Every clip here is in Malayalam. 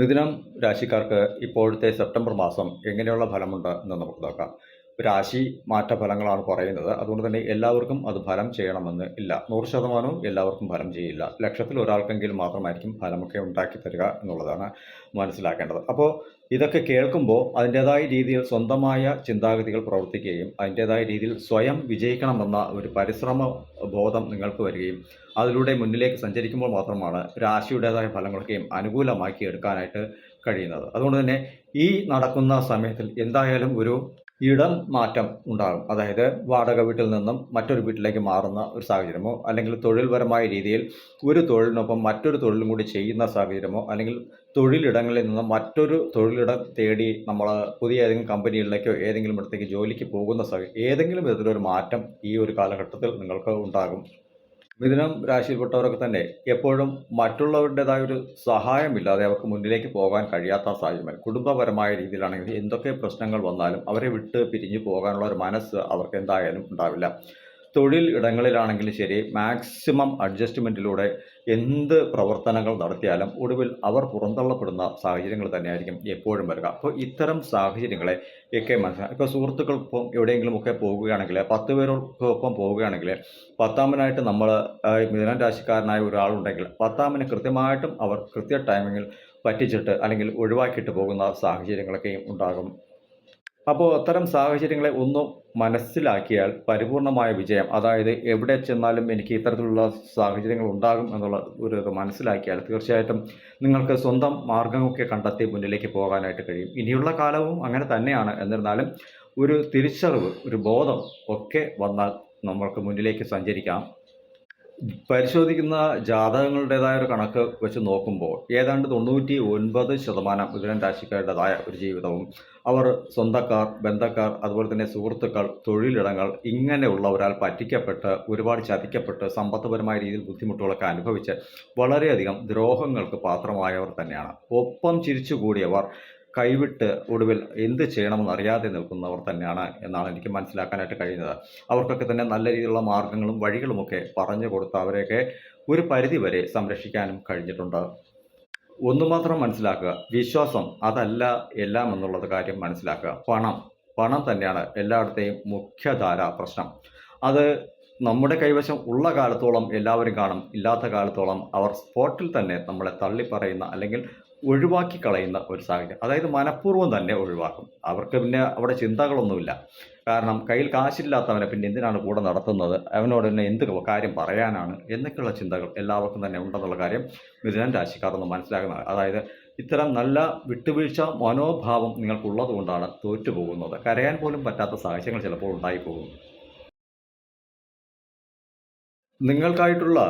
മിഥുനം രാശിക്കാർക്ക് ഇപ്പോഴത്തെ സെപ്റ്റംബർ മാസം എങ്ങനെയുള്ള ഫലമുണ്ട് എന്ന് നമുക്ക് നോക്കാം. രാശി മാറ്റ ഫലങ്ങളാണ് പറയുന്നത്. അതുകൊണ്ട് തന്നെ എല്ലാവർക്കും അത് ഫലം ചെയ്യണമെന്ന് ഇല്ല. നൂറ് ശതമാനവും എല്ലാവർക്കും ഫലം ചെയ്യില്ല. ലക്ഷത്തിൽ ഒരാൾക്കെങ്കിലും മാത്രമായിരിക്കും ഫലമൊക്കെ ഉണ്ടാക്കി തരിക എന്നുള്ളതാണ് മനസ്സിലാക്കേണ്ടത്. അപ്പോൾ ഇതൊക്കെ കേൾക്കുമ്പോൾ അതിന്റെതായ രീതിയിൽ സ്വന്തമായ ചിന്താഗതികൾ പ്രവർത്തിക്കുകയും അതിന്റെതായ രീതിയിൽ സ്വയം വിജയിക്കണമെന്ന ഒരു പരിശ്രമ ബോധം നിങ്ങൾക്ക് വരികയും അതിലൂടെ മുന്നിലേക്ക് സഞ്ചരിക്കുമ്പോൾ മാത്രമാണ് രാശിയുടേതായ ഫലങ്ങളൊക്കെയും അനുകൂലമാക്കി എടുക്കാനായിട്ട് കഴിയുന്നത്. അതുകൊണ്ട് തന്നെ ഈ നടക്കുന്ന സമയത്തിൽ എന്തായാലും ഒരു ഇടം മാറ്റം ഉണ്ടാകും. അതായത് വാടക വീട്ടിൽ നിന്നും മറ്റൊരു വീട്ടിലേക്ക് മാറുന്ന ഒരു സാഹചര്യമോ അല്ലെങ്കിൽ തൊഴിൽപരമായ രീതിയിൽ ഒരു തൊഴിലിനൊപ്പം മറ്റൊരു തൊഴിലും കൂടി ചെയ്യുന്ന സാഹചര്യമോ അല്ലെങ്കിൽ തൊഴിലിടങ്ങളിൽ നിന്നും മറ്റൊരു തൊഴിലിടം തേടി നമ്മൾ പുതിയ ഏതെങ്കിലും കമ്പനികളിലേക്കോ ഏതെങ്കിലും ഇടത്തേക്ക് ജോലിക്ക് പോകുന്ന സാഹചര്യം ഏതെങ്കിലും വിധത്തിലൊരു മാറ്റം ഈ ഒരു കാലഘട്ടത്തിൽ നിങ്ങൾക്ക് ഉണ്ടാകും. മിഥുനം രാശിയിൽപ്പെട്ടവരൊക്കെ തന്നെ എപ്പോഴും മറ്റുള്ളവരുടേതായ ഒരു സഹായമില്ലാതെ അവർക്ക് മുന്നിലേക്ക് പോകാൻ കഴിയാത്ത സാഹചര്യം കുടുംബപരമായ രീതിയിലാണെങ്കിൽ എന്തൊക്കെ പ്രശ്നങ്ങൾ വന്നാലും അവരെ വിട്ട് പിരിഞ്ഞു പോകാനുള്ള ഒരു മനസ്സ് അവർക്ക് എന്തായാലും ഉണ്ടാവില്ല. തൊഴിൽ ഇടങ്ങളിലാണെങ്കിലും ശരി മാക്സിമം അഡ്ജസ്റ്റ്മെന്റിലൂടെ എന്ത് പ്രവർത്തനങ്ങൾ നടത്തിയാലും ഒടുവിൽ അവർ പുറന്തള്ളപ്പെടുന്ന സാഹചര്യങ്ങൾ തന്നെയായിരിക്കും എപ്പോഴും വരിക. അപ്പോൾ ഇത്തരം സാഹചര്യങ്ങളെ ഒക്കെ മനസ്സിലാക്കാം ഇപ്പോൾ സുഹൃത്തുക്കൾക്കൊപ്പം എവിടെയെങ്കിലുമൊക്കെ പോവുകയാണെങ്കിൽ പത്ത് പേരോടൊപ്പം പോവുകയാണെങ്കിൽ പത്താമനായിട്ട് നമ്മൾ മിഥുനം രാശിക്കാരനായ ഒരാളുണ്ടെങ്കിൽ പത്താമന് കൃത്യമായിട്ടും അവർ കൃത്യ ടൈമിങ്ങിൽ പറ്റിച്ചിട്ട് അല്ലെങ്കിൽ ഒഴിവാക്കിയിട്ട് പോകുന്ന സാഹചര്യങ്ങളൊക്കെയും ഉണ്ടാകും. അപ്പോൾ അത്തരം സാഹചര്യങ്ങളെ ഒന്ന് മനസ്സിലാക്കിയാൽ പരിപൂർണമായ വിജയം അതായത് എവിടെ ചെന്നാലും എനിക്ക് ഇത്തരത്തിലുള്ള സാഹചര്യങ്ങൾ ഉണ്ടാകും എന്നുള്ള ഒരു ഇത് മനസ്സിലാക്കിയാൽ തീർച്ചയായിട്ടും നിങ്ങൾക്ക് സ്വന്തം മാർഗമൊക്കെ കണ്ടെത്തി മുന്നിലേക്ക് പോകാനായിട്ട് കഴിയും. ഇനിയുള്ള കാലവും അങ്ങനെ തന്നെയാണ്. എന്നിരുന്നാലും ഒരു തിരിച്ചറിവ് ഒരു ബോധം ഒക്കെ വന്നാൽ നമ്മൾക്ക് മുന്നിലേക്ക് സഞ്ചരിക്കാം. പരിശോധിക്കുന്ന ജാതകങ്ങളുടേതായ ഒരു കണക്ക് വെച്ച് നോക്കുമ്പോൾ ഏതാണ്ട് തൊണ്ണൂറ്റി ഒൻപത് ശതമാനം മിഥുനൻ രാശിക്കാരുടേതായ ഒരു ജീവിതവും അവർ സ്വന്തക്കാർ ബന്ധക്കാർ അതുപോലെ തന്നെ സുഹൃത്തുക്കൾ തൊഴിലിടങ്ങൾ ഇങ്ങനെയുള്ളവരാൽ പറ്റിക്കപ്പെട്ട് ഒരുപാട് ചതിക്കപ്പെട്ട് സമ്പത്തപരമായ രീതിയിൽ ബുദ്ധിമുട്ടുകളൊക്കെ അനുഭവിച്ച് വളരെയധികം ദ്രോഹങ്ങൾക്ക് പാത്രമായവർ തന്നെയാണ്. ഒപ്പം ചിരിച്ചുകൂടിയവർ കൈവിട്ട് ഒടുവിൽ എന്ത് ചെയ്യണമെന്ന് അറിയാതെ നിൽക്കുന്നവർ തന്നെയാണ് എന്നാണ് എനിക്ക് മനസ്സിലാക്കാനായിട്ട് കഴിയുന്നത്. അവർക്കൊക്കെ തന്നെ നല്ല രീതിയിലുള്ള മാർഗങ്ങളും വഴികളുമൊക്കെ പറഞ്ഞു കൊടുത്ത് അവരെയൊക്കെ ഒരു പരിധി വരെ സംരക്ഷിക്കാനും കഴിഞ്ഞിട്ടുണ്ട്. ഒന്നു മാത്രം മനസ്സിലാക്കുക വിശ്വാസം അതല്ല എല്ലാം എന്നുള്ളത് കാര്യം മനസ്സിലാക്കുക. പണം പണം തന്നെയാണ് എല്ലായിടത്തെയും മുഖ്യധാര പ്രശ്നം. അത് നമ്മുടെ കൈവശം ഉള്ള കാലത്തോളം എല്ലാവരും കാണും ഇല്ലാത്ത കാലത്തോളം അവർ സ്പോട്ടിൽ തന്നെ നമ്മളെ തള്ളിപ്പറയുന്ന അല്ലെങ്കിൽ ഒഴിവാക്കി കളയുന്ന ഒരു സാഹചര്യം. അതായത് മനഃപൂർവം തന്നെ ഒഴിവാക്കും. അവർക്ക് പിന്നെ അവിടെ ചിന്തകളൊന്നുമില്ല. കാരണം കയ്യിൽ കാശില്ലാത്തവനെ പിന്നെ എന്തിനാണ് കൂടെ നടത്തുന്നത്? അവനോട് തന്നെ എന്ത് കാര്യം പറയാനാണ്? എന്നൊക്കെയുള്ള ചിന്തകൾ എല്ലാവർക്കും തന്നെ ഉണ്ടെന്നുള്ള കാര്യം മിഥുനൻ രാശിക്കാർ ഒന്ന് മനസ്സിലാക്കുന്നത് അതായത് ഇത്തരം നല്ല വിട്ടുവീഴ്ച മനോഭാവം നിങ്ങൾക്കുള്ളത് കൊണ്ടാണ് തോറ്റുപോകുന്നത്. കരയാൻ പോലും പറ്റാത്ത സാഹചര്യങ്ങൾ ചിലപ്പോൾ ഉണ്ടായിപ്പോകും. നിങ്ങൾക്കായിട്ടുള്ള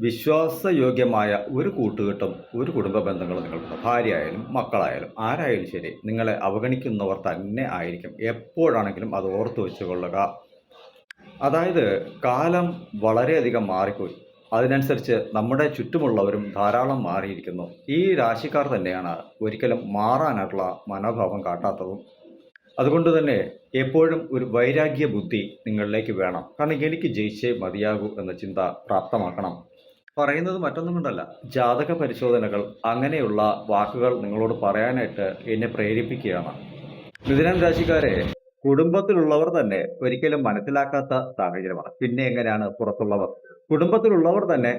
വിശ്വാസയോഗ്യമായ ഒരു കൂട്ടുകെട്ടും ഒരു കുടുംബ ബന്ധങ്ങളും നിങ്ങൾക്കുണ്ട്. ഭാര്യ ആയാലും മക്കളായാലും ആരായാലും ശരി നിങ്ങളെ അവഗണിക്കുന്നവർ തന്നെ ആയിരിക്കും. എപ്പോഴാണെങ്കിലും അത് ഓർത്തു വെച്ചുകൊള്ളുക. അതായത് കാലം വളരെയധികം മാറിപ്പോയി. അതിനനുസരിച്ച് നമ്മുടെ ചുറ്റുമുള്ളവരും ധാരാളം മാറിയിരിക്കുന്നു. ഈ രാശിക്കാർ തന്നെയാണ് ഒരിക്കലും മാറാനായിട്ടുള്ള മനോഭാവം കാട്ടാത്തതും. അതുകൊണ്ട് തന്നെ എപ്പോഴും ഒരു വൈരാഗ്യ ബുദ്ധി നിങ്ങളിലേക്ക് വേണം. കാരണം എനിക്ക് ജയിച്ചേ മതിയാകൂ എന്ന ചിന്ത പ്രാപ്തമാക്കണം. പറയുന്നത് മറ്റൊന്നും കൊണ്ടല്ല ജാതക പരിശോധനകൾ അങ്ങനെയുള്ള വാക്കുകൾ നിങ്ങളോട് പറയാനായിട്ട് എന്നെ പ്രേരിപ്പിക്കുകയാണ്. മിഥുനം രാശിക്കാരെ കുടുംബത്തിലുള്ളവർ തന്നെ ഒരിക്കലും മനസ്സിലാക്കാത്ത സാഹചര്യമാണ്. പിന്നെ എങ്ങനെയാണ് പുറത്തുള്ളവർ? കുടുംബത്തിലുള്ളവർ തന്നെ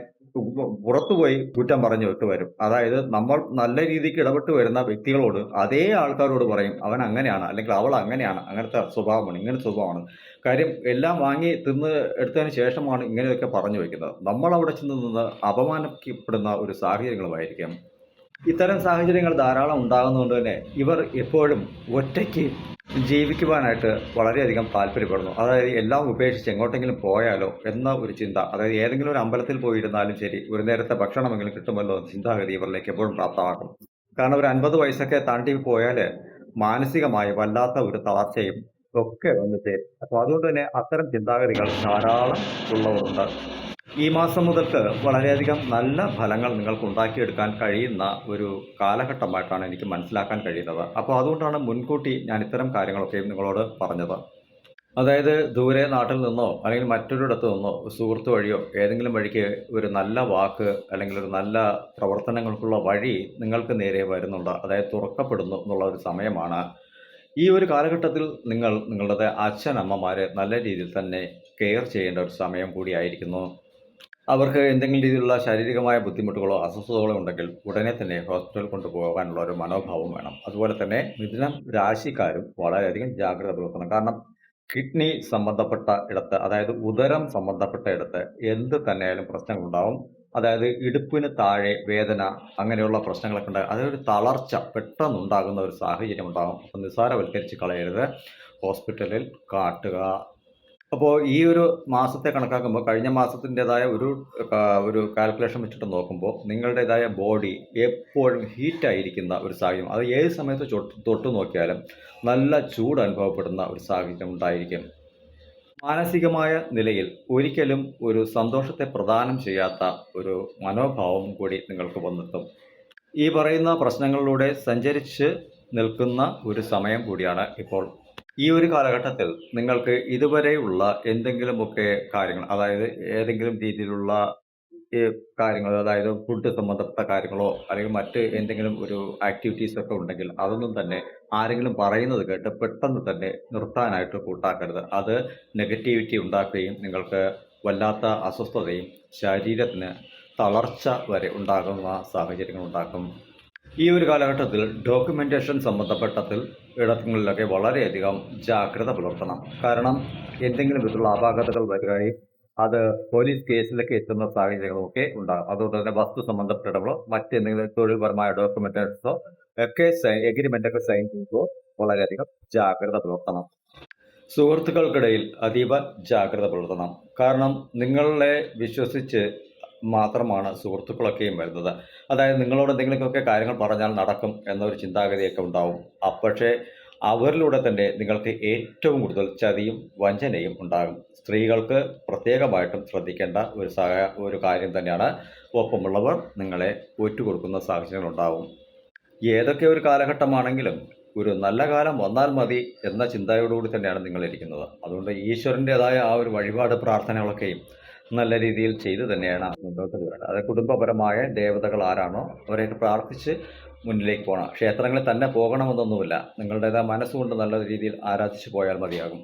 പുറത്തുപോയി കുറ്റം പറഞ്ഞു വിട്ട് വരും. അതായത് നമ്മൾ നല്ല രീതിക്ക് ഇടപെട്ട് വരുന്ന വ്യക്തികളോട് അതേ ആൾക്കാരോട് പറയും അവൻ അങ്ങനെയാണ് അല്ലെങ്കിൽ അവൾ അങ്ങനെയാണ് അങ്ങനത്തെ സ്വഭാവമാണ് ഇങ്ങനെ സ്വഭാവമാണ്. കാര്യം എല്ലാം വാങ്ങി തിന്ന് എടുത്തതിന് ശേഷമാണ് ഇങ്ങനെയൊക്കെ പറഞ്ഞു വയ്ക്കുന്നത് നമ്മൾ അവിടെ ചെന്ന് നിന്ന് അപമാനിക്കപ്പെടുന്ന ഒരു സാഹചര്യങ്ങളുമായിരിക്കും. ഇത്തരം സാഹചര്യങ്ങൾ ധാരാളം ഉണ്ടാകുന്നതുകൊണ്ട് തന്നെ ഇവർ എപ്പോഴും ഒറ്റയ്ക്ക് ജീവിക്കുവാനായിട്ട് വളരെയധികം താല്പര്യപ്പെടുന്നു. അതായത് എല്ലാം ഉപേക്ഷിച്ച് എങ്ങോട്ടെങ്കിലും പോയാലോ എന്ന ഒരു ചിന്ത. അതായത് ഏതെങ്കിലും ഒരു അമ്പലത്തിൽ പോയിരുന്നാലും ശരി ഒരു നേരത്തെ ഭക്ഷണമെങ്കിലും കിട്ടുമല്ലോ എന്ന ചിന്താഗതി ഇവരിലേക്ക് എപ്പോഴും പ്രാപ്തമാക്കും കാരണം ഒരു അൻപത് വയസ്സൊക്കെ താണ്ടി പോയാൽ മാനസികമായി വല്ലാത്ത ഒരു തളർച്ചയും ഒക്കെ വന്നു ചേരും അപ്പോൾ അതുകൊണ്ട് തന്നെ അത്തരം ചിന്താഗതികൾ ധാരാളം ഉള്ളവരുണ്ട്. ഈ മാസം മുതൽക്ക് വളരെയധികം നല്ല ഫലങ്ങൾ നിങ്ങൾക്ക് ഉണ്ടാക്കിയെടുക്കാൻ കഴിയുന്ന ഒരു കാലഘട്ടമായിട്ടാണ് എനിക്ക് മനസ്സിലാക്കാൻ കഴിയുന്നത്. അപ്പോൾ അതുകൊണ്ടാണ് മുൻകൂട്ടി ഞാൻ ഇത്തരം കാര്യങ്ങളൊക്കെയും നിങ്ങളോട് പറഞ്ഞത്. അതായത് ദൂരെ നാട്ടിൽ നിന്നോ അല്ലെങ്കിൽ മറ്റൊരിടത്ത് നിന്നോ സുഹൃത്തു വഴിയോ ഏതെങ്കിലും വഴിക്ക് ഒരു നല്ല വാക്ക് അല്ലെങ്കിൽ ഒരു നല്ല പ്രവർത്തനങ്ങൾക്കുള്ള വഴി നിങ്ങൾക്ക് നേരെ വരുന്നുണ്ട്. അതായത് തുറക്കപ്പെടുന്നു എന്നുള്ള ഒരു സമയമാണ്. ഈ ഒരു കാലഘട്ടത്തിൽ നിങ്ങൾ നിങ്ങളുടെ അച്ഛനമ്മമാരെ നല്ല രീതിയിൽ തന്നെ കെയർ ചെയ്യേണ്ട ഒരു സമയം കൂടിയായിരിക്കുന്നു അവർക്ക് എന്തെങ്കിലും രീതിയിലുള്ള ശാരീരികമായ ബുദ്ധിമുട്ടുകളോ അസ്വസ്ഥതകളോ ഉണ്ടെങ്കിൽ ഉടനെ തന്നെ ഹോസ്പിറ്റലിൽ കൊണ്ടുപോകാനുള്ള ഒരു മനോഭാവം വേണം. അതുപോലെ തന്നെ മിഥുനം രാശിക്കാരും വളരെയധികം ജാഗ്രത പുലർത്തണം. കാരണം കിഡ്നി സംബന്ധപ്പെട്ട ഇടത്ത് അതായത് ഉദരം സംബന്ധപ്പെട്ട ഇടത്ത് എന്ത് തന്നെയായാലും പ്രശ്നങ്ങളുണ്ടാവും. അതായത് ഇടുപ്പിന് താഴെ വേദന അങ്ങനെയുള്ള പ്രശ്നങ്ങളൊക്കെ ഉണ്ടാകും. അതൊരു തളർച്ച പെട്ടെന്നുണ്ടാകുന്ന ഒരു സാഹചര്യം ഉണ്ടാകും. അപ്പം നിസ്സാരവൽക്കരിച്ച് കളയരുത്. ഹോസ്പിറ്റലിൽ കാട്ടുക അപ്പോൾ ഈ ഒരു മാസത്തെ കണക്കാക്കുമ്പോൾ കഴിഞ്ഞ മാസത്തിന്റെതായ ഒരു ഒരു കാൽക്കുലേഷൻ വെച്ചിട്ട് നോക്കുമ്പോൾ നിങ്ങളുടേതായ ബോഡി എപ്പോഴും ഹീറ്റ് ആയിരിക്കുന്ന ഒരു സാഹചര്യം അത് ഏത് സമയത്ത് തൊട്ട് നോക്കിയാലും നല്ല ചൂട് അനുഭവപ്പെടുന്ന ഒരു സാഹചര്യം ഉണ്ടായിരിക്കും. മാനസികമായ നിലയിൽ ഒരിക്കലും ഒരു സന്തോഷത്തെ പ്രദാനം ചെയ്യാത്ത ഒരു മനോഭാവം കൂടി നിങ്ങൾക്ക് വന്നെത്തും. ഈ പറയുന്ന പ്രശ്നങ്ങളിലൂടെ സഞ്ചരിച്ച് നിൽക്കുന്ന ഒരു സമയം കൂടിയാണ് ഇപ്പോൾ ഈ ഒരു കാലഘട്ടത്തിൽ നിങ്ങൾക്ക് ഇതുവരെയുള്ള എന്തെങ്കിലുമൊക്കെ കാര്യങ്ങൾ അതായത് ഏതെങ്കിലും രീതിയിലുള്ള കാര്യങ്ങൾ അതായത് ഫുഡ് സംബന്ധപ്പെട്ട കാര്യങ്ങളോ അല്ലെങ്കിൽ മറ്റ് എന്തെങ്കിലും ഒരു ആക്ടിവിറ്റീസ് ഒക്കെ ഉണ്ടെങ്കിൽ അതൊന്നും തന്നെ ആരെങ്കിലും പറയുന്നത് കേട്ട് പെട്ടെന്ന് തന്നെ നിർത്താനായിട്ട് കൂട്ടാക്കരുത്. അത് നെഗറ്റിവിറ്റി ഉണ്ടാക്കുകയും നിങ്ങൾക്ക് വല്ലാത്ത അസ്വസ്ഥതയും ശരീരത്തിന് തളർച്ച വരെ ഉണ്ടാകുന്ന സാഹചര്യങ്ങൾ ഉണ്ടാക്കും. ഈ ഒരു കാലഘട്ടത്തിൽ ഡോക്യുമെന്റേഷൻ സംബന്ധപ്പെട്ടതിൽ ഇടങ്ങളിലൊക്കെ വളരെയധികം ജാഗ്രത പുലർത്തണം. കാരണം എന്തെങ്കിലും വിധത്തിലുള്ള അപാകതകൾ വരികയും അത് പോലീസ് കേസിലൊക്കെ എത്തുന്ന സാഹചര്യങ്ങളൊക്കെ ഉണ്ടാകും. അതുകൊണ്ട് തന്നെ വസ്തു സംബന്ധപ്പെട്ടവളോ മറ്റെന്തെങ്കിലും തൊഴിൽപരമായ ഡോക്യുമെന്റേഷൻസോ ഒക്കെ എഗ്രിമെന്റ് ഒക്കെ സൈൻ ചെയ്യുമ്പോൾ വളരെയധികം ജാഗ്രത പുലർത്തണം. സുഹൃത്തുക്കൾക്കിടയിൽ അതീവ ജാഗ്രത പുലർത്തണം. കാരണം നിങ്ങളെ വിശ്വസിച്ച് മാത്രമാണ് സുഹൃത്തുക്കളൊക്കെയും വരുന്നത്. അതായത് നിങ്ങളോട് എന്തെങ്കിലുമൊക്കെ കാര്യങ്ങൾ പറഞ്ഞാൽ നടക്കും എന്നൊരു ചിന്താഗതിയൊക്കെ ഉണ്ടാവും. പക്ഷേ അവരിലൂടെ തന്നെ നിങ്ങൾക്ക് ഏറ്റവും കൂടുതൽ ചതിയും വഞ്ചനയും ഉണ്ടാകും. സ്ത്രീകൾക്ക് പ്രത്യേകമായിട്ടും ശ്രദ്ധിക്കേണ്ട ഒരു സഹ ഒരു കാര്യം തന്നെയാണ് ഒപ്പമുള്ളവർ നിങ്ങളെ ഒറ്റുകൊടുക്കുന്ന സാഹചര്യങ്ങളുണ്ടാവും. ഏതൊക്കെ ഒരു കാലഘട്ടമാണെങ്കിലും ഒരു നല്ല കാലം വന്നാൽ മതി എന്ന ചിന്തയോടുകൂടി തന്നെയാണ് നിങ്ങളിരിക്കുന്നത്. അതുകൊണ്ട് ഈശ്വരന്റെതായ ആ ഒരു വഴിപാട് പ്രാർത്ഥനകളൊക്കെയും നല്ല രീതിയിൽ ചെയ്തു തന്നെയാണ് മുന്നോട്ട് പോകേണ്ടത് അത് കുടുംബപരമായ ദേവതകൾ ആരാണോ അവരെയൊക്കെ പ്രാർത്ഥിച്ച് മുന്നിലേക്ക് പോകണം. ക്ഷേത്രങ്ങളിൽ തന്നെ പോകണമെന്നൊന്നുമില്ല. നിങ്ങളുടേതായ മനസ്സുകൊണ്ട് നല്ല രീതിയിൽ ആരാധിച്ചു പോയാൽ മതിയാകും.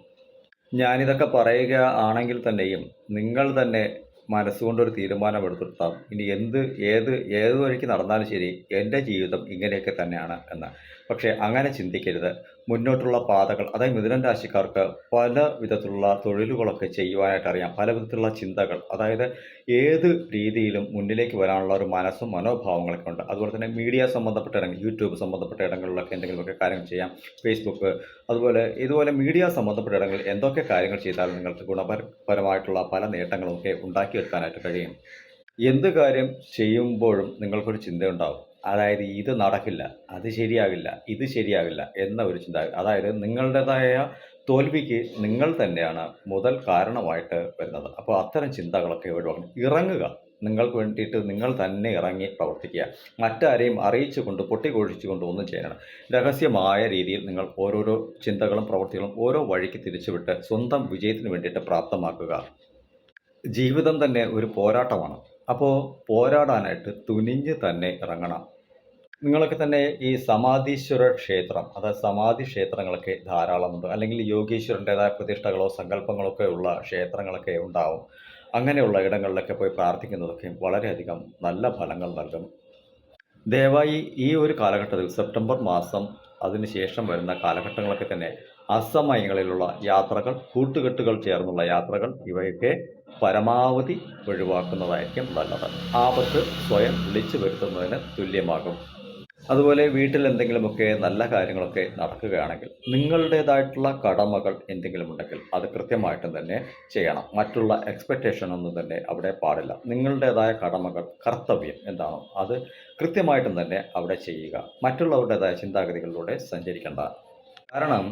ഞാനിതൊക്കെ പറയുക ആണെങ്കിൽ തന്നെയും നിങ്ങൾ തന്നെ മനസ്സുകൊണ്ടൊരു തീരുമാനമെടുത്തിട്ടാവും. ഇനി എന്ത് ഏത് ഏത് വഴിക്ക് നടന്നാലും ശരി എന്റെ ജീവിതം ഇങ്ങനെയൊക്കെ തന്നെയാണ് എന്ന് പക്ഷേ അങ്ങനെ ചിന്തിക്കരുത്. മുന്നോട്ടുള്ള പാതകൾ അതായത് മിഥുനം രാശിക്കാർക്ക് പല വിധത്തിലുള്ള തൊഴിലുകളൊക്കെ ചെയ്യുവാനായിട്ട് അറിയാം. പല വിധത്തിലുള്ള ചിന്തകൾ അതായത് ഏത് രീതിയിലും മുന്നിലേക്ക് വരാനുള്ള ഒരു മനസ്സും മനോഭാവങ്ങളൊക്കെ ഉണ്ട്. അതുപോലെ തന്നെ മീഡിയ സംബന്ധപ്പെട്ട ഇടങ്ങൾ യൂട്യൂബ് സംബന്ധപ്പെട്ട ഇടങ്ങളിലൊക്കെ എന്തെങ്കിലുമൊക്കെ കാര്യങ്ങൾ ചെയ്യാം. ഫേസ്ബുക്ക് അതുപോലെ ഇതുപോലെ മീഡിയ സംബന്ധപ്പെട്ട ഇടങ്ങളിൽ എന്തൊക്കെ കാര്യങ്ങൾ ചെയ്താലും നിങ്ങൾക്ക് ഗുണപരമായിട്ടുള്ള പല നേട്ടങ്ങളും ഒക്കെ ഉണ്ടാക്കിയെടുക്കാനായിട്ട് കഴിയും. എന്ത് കാര്യം ചെയ്യുമ്പോഴും നിങ്ങൾക്കൊരു ചിന്തയുണ്ടാവും. അതായത് ഇത് നടക്കില്ല അത് ശരിയാകില്ല ഇത് ശരിയാകില്ല എന്ന ഒരു ചിന്ത. അതായത് നിങ്ങളുടേതായ തോൽവിക്ക് നിങ്ങൾ തന്നെയാണ് മുതൽ കാരണമായിട്ട് വരുന്നത്. അപ്പോൾ അത്തരം ചിന്തകളൊക്കെ ഒഴിവാക്കണം. ഇറങ്ങുക. നിങ്ങൾക്ക് വേണ്ടിയിട്ട് നിങ്ങൾ തന്നെ ഇറങ്ങി പ്രവർത്തിക്കുക. മറ്റാരെയും അറിയിച്ചു കൊണ്ട് അറിയിച്ചുകൊണ്ട് പൊട്ടിക്കൊഴിച്ചുകൊണ്ട് ഒന്നും ചെയ്യണം രഹസ്യമായ രീതിയിൽ നിങ്ങൾ ഓരോരോ ചിന്തകളും പ്രവർത്തികളും ഓരോ വഴിക്ക് തിരിച്ചുവിട്ട് സ്വന്തം വിജയത്തിന് വേണ്ടിയിട്ട് പ്രാപ്തമാക്കുക. ജീവിതം തന്നെ ഒരു പോരാട്ടമാണ്. അപ്പോൾ പോരാടാനായിട്ട് തുനിഞ്ഞ് തന്നെ ഇറങ്ങണം. നിങ്ങളൊക്കെ തന്നെ ഈ സമാധീശ്വര ക്ഷേത്രം അതായത് സമാധി ക്ഷേത്രങ്ങളൊക്കെ ധാരാളമുണ്ട്. അല്ലെങ്കിൽ യോഗീശ്വരന്റെതായ പ്രതിഷ്ഠകളോ സങ്കല്പങ്ങളോ ഒക്കെ ഉള്ള ക്ഷേത്രങ്ങളൊക്കെ ഉണ്ടാവും. അങ്ങനെയുള്ള ഇടങ്ങളിലൊക്കെ പോയി പ്രാർത്ഥിക്കുന്നതൊക്കെ വളരെയധികം നല്ല ഫലങ്ങൾ നൽകും. ദയവായി ഈ ഒരു കാലഘട്ടത്തിൽ സെപ്റ്റംബർ മാസം അതിനുശേഷം വരുന്ന കാലഘട്ടങ്ങളൊക്കെ തന്നെ അസമയങ്ങളിലുള്ള യാത്രകൾ കൂട്ടുകെട്ടുകൾ ചേർന്നുള്ള യാത്രകൾ ഇവയൊക്കെ പരമാവധി ഒഴിവാക്കുന്നതായിരിക്കും നല്ലത്. ആപത്ത് സ്വയം വിളിച്ചു വരുത്തുന്നതിന് തുല്യമാകും. അതുപോലെ വീട്ടിൽ എന്തെങ്കിലുമൊക്കെ നല്ല കാര്യങ്ങളൊക്കെ നടക്കുകയാണെങ്കിൽ നിങ്ങളുടേതായിട്ടുള്ള കടമകൾ എന്തെങ്കിലും ഉണ്ടെങ്കിൽ അത് കൃത്യമായിട്ടും തന്നെ ചെയ്യണം. മറ്റുള്ള എക്സ്പെക്റ്റേഷൻ ഒന്നും തന്നെ അവിടെ പാടില്ല. നിങ്ങളുടേതായ കടമകൾ കർത്തവ്യം എന്താണോ അത് കൃത്യമായിട്ടും തന്നെ അവിടെ ചെയ്യുക. മറ്റുള്ളവരുടേതായ ചിന്താഗതികളിലൂടെ സഞ്ചരിക്കേണ്ട. കാരണം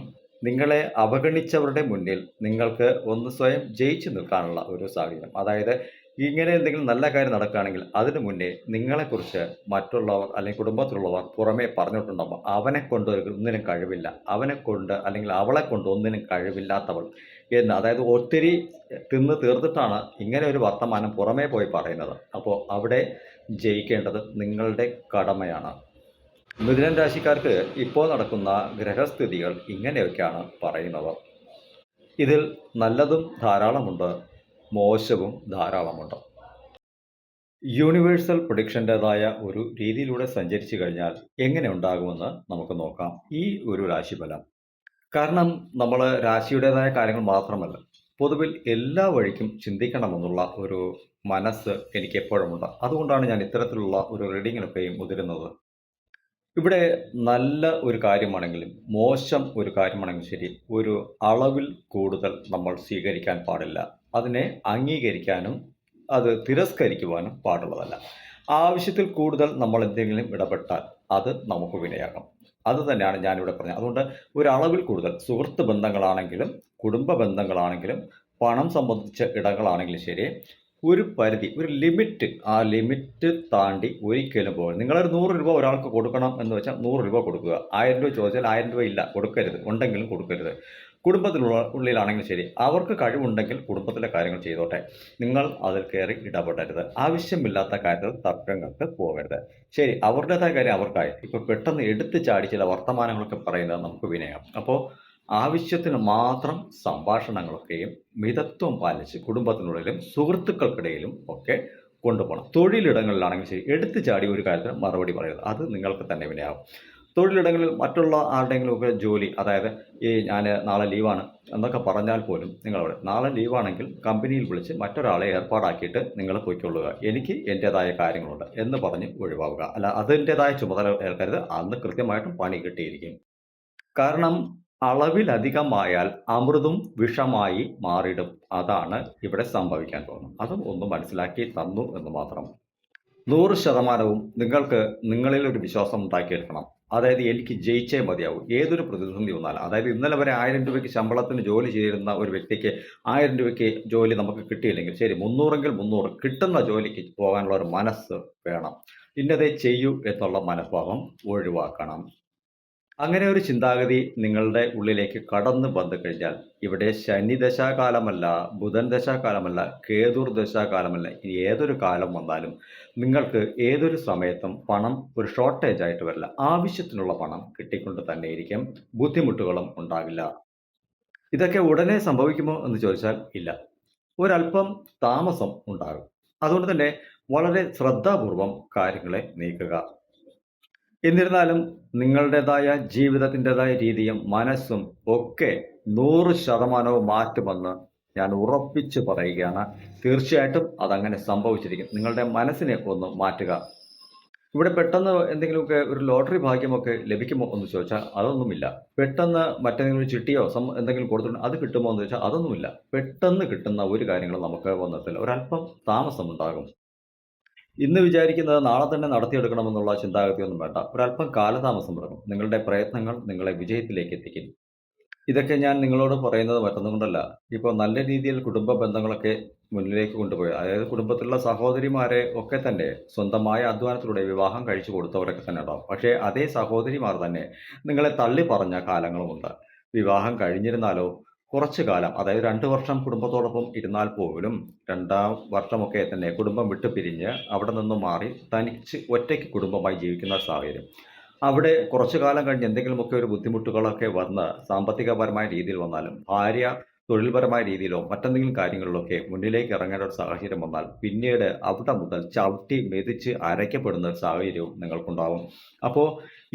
നിങ്ങളെ അവഗണിച്ചവരുടെ മുന്നിൽ നിങ്ങൾക്ക് ഒന്ന് സ്വയം ജയിച്ചു നിൽക്കാനുള്ള ഒരു സാഹചര്യം. അതായത് ഇങ്ങനെ എന്തെങ്കിലും നല്ല കാര്യം നടക്കുകയാണെങ്കിൽ അതിനു മുന്നേ നിങ്ങളെക്കുറിച്ച് മറ്റുള്ളവർ അല്ലെങ്കിൽ കുടുംബത്തിലുള്ളവർ പുറമേ പറഞ്ഞിട്ടുണ്ടാകും അവനെ കൊണ്ട് ഒന്നിനും കഴിവില്ല. അവനെ കൊണ്ട് അല്ലെങ്കിൽ അവളെ കൊണ്ട് ഒന്നിനും കഴിവില്ലാത്തവൾ എന്ന്. അതായത് ഒത്തിരി തിന്ന് തീർത്തിട്ടാണ് ഇങ്ങനെ ഒരു വർത്തമാനം പുറമേ പോയി പറയുന്നത്. അപ്പോൾ അവിടെ ജയിക്കേണ്ടത് നിങ്ങളുടെ കടമയാണ്. മിഥുനൻ രാശിക്കാർക്ക് ഇപ്പോൾ നടക്കുന്ന ഗ്രഹസ്ഥിതികൾ ഇങ്ങനെയൊക്കെയാണ് പറയുന്നത്. ഇതിൽ നല്ലതും ധാരാളമുണ്ട്. മോശവും ധാരാളമുണ്ട്. യൂണിവേഴ്സൽ പ്രൊഡിക്ഷന്റെതായ ഒരു രീതിയിലൂടെ സഞ്ചരിച്ചു കഴിഞ്ഞാൽ എങ്ങനെ ഉണ്ടാകുമെന്ന് നമുക്ക് നോക്കാം. ഈ ഒരു രാശിഫലം. കാരണം നമ്മൾ രാശിയുടേതായ കാര്യങ്ങൾ മാത്രമല്ല പൊതുവിൽ എല്ലാ വഴിക്കും ചിന്തിക്കണമെന്നുള്ള ഒരു മനസ്സ് എനിക്ക് എപ്പോഴുമുണ്ട്. അതുകൊണ്ടാണ് ഞാൻ ഇത്തരത്തിലുള്ള ഒരു റീഡിങ്ങിനൊക്കെയും മുതിരുന്നത്. ഇവിടെ നല്ല ഒരു കാര്യമാണെങ്കിലും മോശം ഒരു കാര്യമാണെങ്കിലും ശരി ഒരു അളവിൽ കൂടുതൽ നമ്മൾ സ്വീകരിക്കാൻ പാടില്ല. അതിനെ അംഗീകരിക്കാനും അത് തിരസ്കരിക്കുവാനും പാടുള്ളതല്ല. ആവശ്യത്തിൽ കൂടുതൽ നമ്മൾ എന്തെങ്കിലും ഇടപെട്ടാൽ അത് നമുക്ക് വിനയാകണം അത് തന്നെയാണ് ഞാനിവിടെ പറഞ്ഞത്. അതുകൊണ്ട് ഒരളവിൽ കൂടുതൽ സുഹൃത്ത് ബന്ധങ്ങളാണെങ്കിലും കുടുംബ ബന്ധങ്ങളാണെങ്കിലും പണം സംബന്ധിച്ച ഇടങ്ങളാണെങ്കിലും ശരി ഒരു പരിധി ഒരു ലിമിറ്റ് ആ ലിമിറ്റ് താണ്ടി ഒരിക്കലും പോകരുത് നിങ്ങളൊരു നൂറ് രൂപ ഒരാൾക്ക് കൊടുക്കണം എന്ന് വെച്ചാൽ നൂറ് രൂപ കൊടുക്കുക. ആയിരം രൂപ ചോദിച്ചാൽ ആയിരം രൂപ ഇല്ല കൊടുക്കരുത്. ഉണ്ടെങ്കിലും കൊടുക്കരുത്. കുടുംബത്തിലുള്ള ഉള്ളിലാണെങ്കിലും ശരി അവർക്ക് കഴിവുണ്ടെങ്കിൽ കുടുംബത്തിലെ കാര്യങ്ങൾ ചെയ്തോട്ടെ. നിങ്ങൾ അതിൽ കയറി ഇടപെടരുത്. ആവശ്യമില്ലാത്ത കാര്യത്തിൽ തർക്കങ്ങൾക്ക് പോകരുത്. ശരി അവരുടേതായ കാര്യം അവർക്കായി. ഇപ്പോൾ പെട്ടെന്ന് എടുത്തു ചാടി ചില വർത്തമാനങ്ങളൊക്കെ പറയുന്നത് നമുക്ക് വിനയം. അപ്പോൾ ആവശ്യത്തിന് മാത്രം സംഭാഷണങ്ങളൊക്കെയും മിതത്വം പാലിച്ച് കുടുംബത്തിനുള്ളിലും സുഹൃത്തുക്കൾക്കിടയിലും ഒക്കെ കൊണ്ടുപോകണം. തൊഴിലിടങ്ങളിലാണെങ്കിൽ ശരി എടുത്തു ചാടി ഒരു കാര്യത്തിന് മറുപടി പറയരുത്. അത് നിങ്ങൾക്ക് തന്നെ വിനയാവും. തൊഴിലിടങ്ങളിൽ മറ്റുള്ള ആരുടെയെങ്കിലും ഒക്കെ ജോലി അതായത് ഈ ഞാൻ നാളെ ലീവാണ് എന്നൊക്കെ പറഞ്ഞാൽ പോലും നിങ്ങളവിടെ. നാളെ ലീവാണെങ്കിൽ കമ്പനിയിൽ വിളിച്ച് മറ്റൊരാളെ ഏർപ്പാടാക്കിയിട്ട് നിങ്ങൾ പൊയ്ക്കൊള്ളുക. എനിക്ക് എന്റേതായ കാര്യങ്ങളുണ്ട് എന്ന് പറഞ്ഞ് ഒഴിവാവുക. അല്ല അതിന്റേതായ ചുമതല ഏൽക്കരുത്. അന്ന് കൃത്യമായിട്ടും പണി കിട്ടിയിരിക്കും. കാരണം അളവിലധികമായാൽ അമൃതും വിഷമായി മാറിയിടും. അതാണ് ഇവിടെ സംഭവിക്കാൻ പോകുന്നത്. അതും ഒന്ന് മനസ്സിലാക്കി തന്നു എന്ന് മാത്രം. നൂറ് ശതമാനവും നിങ്ങൾക്ക് നിങ്ങളിൽ ഒരു വിശ്വാസം ഉണ്ടാക്കിയെടുക്കണം. അതായത് എനിക്ക് ജയിച്ചേ മതിയാവും. ഏതൊരു പ്രതിസന്ധി വന്നാൽ അതായത് ഇന്നലെ വരെ ആയിരം രൂപയ്ക്ക് ശമ്പളത്തിന് ജോലി ചെയ്തിരുന്ന ഒരു വ്യക്തിക്ക് ആയിരം രൂപയ്ക്ക് ജോലി നമുക്ക് കിട്ടിയില്ലെങ്കിൽ ശരി മുന്നൂറെങ്കിൽ മുന്നൂറ് കിട്ടുന്ന ജോലിക്ക് പോകാനുള്ള ഒരു മനസ്സ് വേണം. ഇന്നതേ ചെയ്യൂ എന്നുള്ള മനോഭാവം ഒഴിവാക്കണം. അങ്ങനെ ഒരു ചിന്താഗതി നിങ്ങളുടെ ഉള്ളിലേക്ക് കടന്നു വന്നു കഴിഞ്ഞാൽ ഇവിടെ ശനി ദശാകാലമല്ല ബുധൻ ദശാകാലമല്ല കേതുർ ദശാകാലമല്ല ഇനി ഏതൊരു കാലം വന്നാലും നിങ്ങൾക്ക് ഏതൊരു സമയത്തും പണം ഒരു ഷോർട്ടേജ് ആയിട്ട് വരില്ല. ആവശ്യത്തിനുള്ള പണം കിട്ടിക്കൊണ്ട് തന്നെയിരിക്കും. ബുദ്ധിമുട്ടുകളും ഉണ്ടാകില്ല. ഇതൊക്കെ ഉടനെ സംഭവിക്കുമോ എന്ന് ചോദിച്ചാൽ ഇല്ല. ഒരല്പം താമസം ഉണ്ടാകും. അതുകൊണ്ട് തന്നെ വളരെ ശ്രദ്ധാപൂർവം കാര്യങ്ങളെ നീക്കുക. എന്നിരുന്നാലും നിങ്ങളുടേതായ ജീവിതത്തിന്റെതായ രീതിയും മനസ്സും ഒക്കെ നൂറ് ശതമാനവും മാറ്റുമെന്ന് ഞാൻ ഉറപ്പിച്ച് പറയുകയാണ്. തീർച്ചയായിട്ടും അതങ്ങനെ സംഭവിച്ചിരിക്കും. നിങ്ങളുടെ മനസ്സിനെ ഒന്ന് മാറ്റുക. ഇവിടെ പെട്ടെന്ന് എന്തെങ്കിലുമൊക്കെ ഒരു ലോട്ടറി ഭാഗ്യമൊക്കെ ലഭിക്കുമോ എന്ന് ചോദിച്ചാൽ അതൊന്നുമില്ല. പെട്ടെന്ന് മറ്റെന്തെങ്കിലും ചിട്ടിയോ സം എന്തെങ്കിലും കൊടുത്തിട്ടുണ്ട് അത് കിട്ടുമോ എന്ന് ചോദിച്ചാൽ അതൊന്നുമില്ല. പെട്ടെന്ന് കിട്ടുന്ന ഒരു കാര്യങ്ങളും നമുക്ക് വന്നിട്ടില്ല. ഒരല്പം താമസമുണ്ടാകും. ഇന്ന് വിചാരിക്കുന്നത് നാളെ തന്നെ നടത്തിയെടുക്കണമെന്നുള്ള ചിന്താഗതിയൊന്നും വേണ്ട. ഒരല്പം കാലതാമസം തുടങ്ങും. നിങ്ങളുടെ പ്രയത്നങ്ങൾ നിങ്ങളെ വിജയത്തിലേക്ക് എത്തിക്കും. ഇതൊക്കെ ഞാൻ നിങ്ങളോട് പറയുന്നത് മറ്റൊന്നുകൊണ്ടല്ല. ഇപ്പോൾ നല്ല രീതിയിൽ കുടുംബ ബന്ധങ്ങളൊക്കെ മുന്നിലേക്ക് കൊണ്ടുപോയി. അതായത് കുടുംബത്തിലുള്ള സഹോദരിമാരെ ഒക്കെ തന്നെ സ്വന്തമായ അധ്വാനത്തിലൂടെ വിവാഹം കഴിച്ചു കൊടുത്തവരൊക്കെ തന്നെ ഉണ്ടാവും. പക്ഷേ അതേ സഹോദരിമാർ തന്നെ നിങ്ങളെ തള്ളി പറഞ്ഞ കാലങ്ങളുമുണ്ട്. വിവാഹം കഴിഞ്ഞിരുന്നാലോ കുറച്ചു കാലം അതായത് രണ്ട് വർഷം കുടുംബത്തോടൊപ്പം ഇരുന്നാൽ പോലും രണ്ടാം വർഷമൊക്കെ തന്നെ കുടുംബം വിട്ടു പിരിഞ്ഞ് അവിടെ നിന്ന് മാറി തനിച്ച് ഒറ്റയ്ക്ക് കുടുംബമായി ജീവിക്കുന്ന സാഹചര്യം. അവിടെ കുറച്ചു കാലം കഴിഞ്ഞ് എന്തെങ്കിലുമൊക്കെ ഒരു ബുദ്ധിമുട്ടുകളൊക്കെ വന്ന് സാമ്പത്തികപരമായ രീതിയിൽ വന്നാലും ഭാര്യ തൊഴിൽപരമായ രീതിയിലോ മറ്റെന്തെങ്കിലും കാര്യങ്ങളിലൊക്കെ മുന്നിലേക്ക് ഇറങ്ങേണ്ട ഒരു സാഹചര്യം വന്നാൽ പിന്നീട് അവിടെ മുതൽ ചവിട്ടി മെതിച്ച് അരയ്ക്കപ്പെടുന്ന ഒരു സാഹചര്യവും നിങ്ങൾക്കുണ്ടാവും. അപ്പോൾ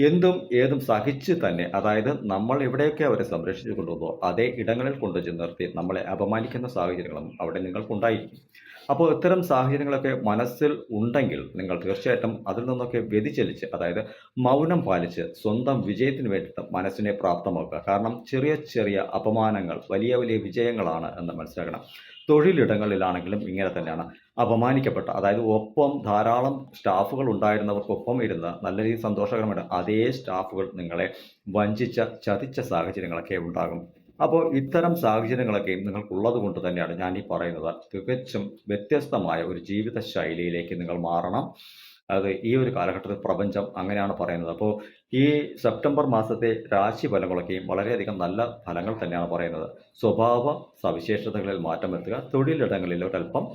എന്തും ഏതും സഹിച്ച് തന്നെ അതായത് നമ്മൾ എവിടെയൊക്കെ അവരെ സംരക്ഷിച്ചു കൊണ്ടുവന്നോ അതേ ഇടങ്ങളിൽ കൊണ്ടു നിർത്തി നമ്മളെ അപമാനിക്കുന്ന സാഹചര്യങ്ങളും അവിടെ നിങ്ങൾക്കുണ്ടായിരിക്കും. അപ്പോൾ ഇത്തരം സാഹചര്യങ്ങളൊക്കെ മനസ്സിൽ ഉണ്ടെങ്കിൽ നിങ്ങൾ തീർച്ചയായിട്ടും അതിൽ നിന്നൊക്കെ വ്യതിചലിച്ച് അതായത് മൗനം പാലിച്ച് സ്വന്തം വിജയത്തിന് വേണ്ടിയിട്ട് മനസ്സിനെ പ്രാപ്തമാക്കുക. കാരണം ചെറിയ ചെറിയ അപമാനങ്ങൾ വലിയ വലിയ വിജയങ്ങളാണ് എന്ന് മനസ്സിലാക്കണം. തൊഴിലിടങ്ങളിലാണെങ്കിലും ഇങ്ങനെ തന്നെയാണ് അപമാനിക്കപ്പെട്ട അതായത് ഒപ്പം ധാരാളം സ്റ്റാഫുകൾ ഉണ്ടായിരുന്നവർക്കൊപ്പം ഇരുന്ന് നല്ല രീതിയിൽ സന്തോഷകരമായിട്ട് അതേ സ്റ്റാഫുകൾ നിങ്ങളെ വഞ്ചിച്ച ചതിച്ച സാഹചര്യങ്ങളൊക്കെ ഉണ്ടാകും. അപ്പോൾ ഇത്തരം സാഹചര്യങ്ങളൊക്കെയും നിങ്ങൾക്കുള്ളത് കൊണ്ട് തന്നെയാണ് ഞാൻ ഈ പറയുന്നത് തികച്ചും വ്യത്യസ്തമായ ഒരു ജീവിത ശൈലിയിലേക്ക് നിങ്ങൾ മാറണം അത് ഈ ഒരു കാലഘട്ടത്തിൽ പ്രപഞ്ചം അങ്ങനെയാണ് പറയുന്നത്. അപ്പോൾ ഈ സെപ്റ്റംബർ മാസത്തെ രാശി ഫലങ്ങളൊക്കെയും വളരെയധികം നല്ല ഫലങ്ങൾ തന്നെയാണ് പറയുന്നത്. സ്വഭാവ സവിശേഷതകളിൽ മാറ്റം വരുത്തുക. തൊഴിലിടങ്ങളിൽ ഒരല്പം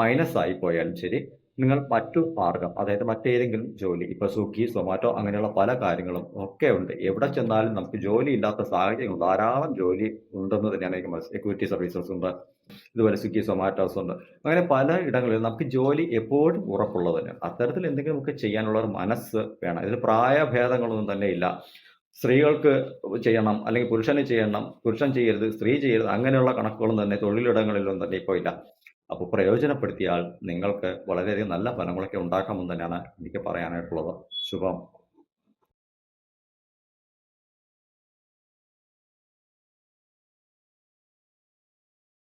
മൈനസ് ആയി പോയാലും ശരി, നിങ്ങൾ മറ്റു മാർഗം അതായത് മറ്റേതെങ്കിലും ജോലി ഇപ്പൊ സ്വിഗ്ഗി, സൊമാറ്റോ അങ്ങനെയുള്ള പല കാര്യങ്ങളും ഒക്കെ ഉണ്ട്. എവിടെ ചെന്നാലും നമുക്ക് ജോലി ഇല്ലാത്ത സാഹചര്യങ്ങൾ ധാരാളം ജോലി ഉണ്ടെന്ന് തന്നെയാണ് എനിക്ക് മനസ്സിലായി എക്യൂരിറ്റി സർവീസസ് ഉണ്ട്. ഇതുപോലെ സ്വിഗ്ഗി, സൊമാറ്റോസ് ഉണ്ട്. അങ്ങനെ പല ഇടങ്ങളിൽ നമുക്ക് ജോലി എപ്പോഴും ഉറപ്പുള്ളത് തന്നെയാണ്. അത്തരത്തിൽ നമുക്ക് ചെയ്യാനുള്ള ഒരു മനസ്സ് വേണം. ഇതിൽ പ്രായഭേദങ്ങളൊന്നും തന്നെ ഇല്ല. സ്ത്രീകൾക്ക് ചെയ്യണം അല്ലെങ്കിൽ പുരുഷന് ചെയ്യണം, പുരുഷൻ ചെയ്യരുത്, സ്ത്രീ ചെയ്യരുത് അങ്ങനെയുള്ള കണക്കുകളും തന്നെ തൊഴിലിടങ്ങളിലൊന്നും തന്നെ ഇപ്പോൾ ഇല്ല. അപ്പൊ പ്രയോജനപ്പെടുത്തിയാൽ നിങ്ങൾക്ക് വളരെയധികം നല്ല ഫലങ്ങളൊക്കെ ഉണ്ടാക്കാമെന്ന് തന്നെയാണ് എനിക്ക് പറയാനായിട്ടുള്ളത്. ശുഭം.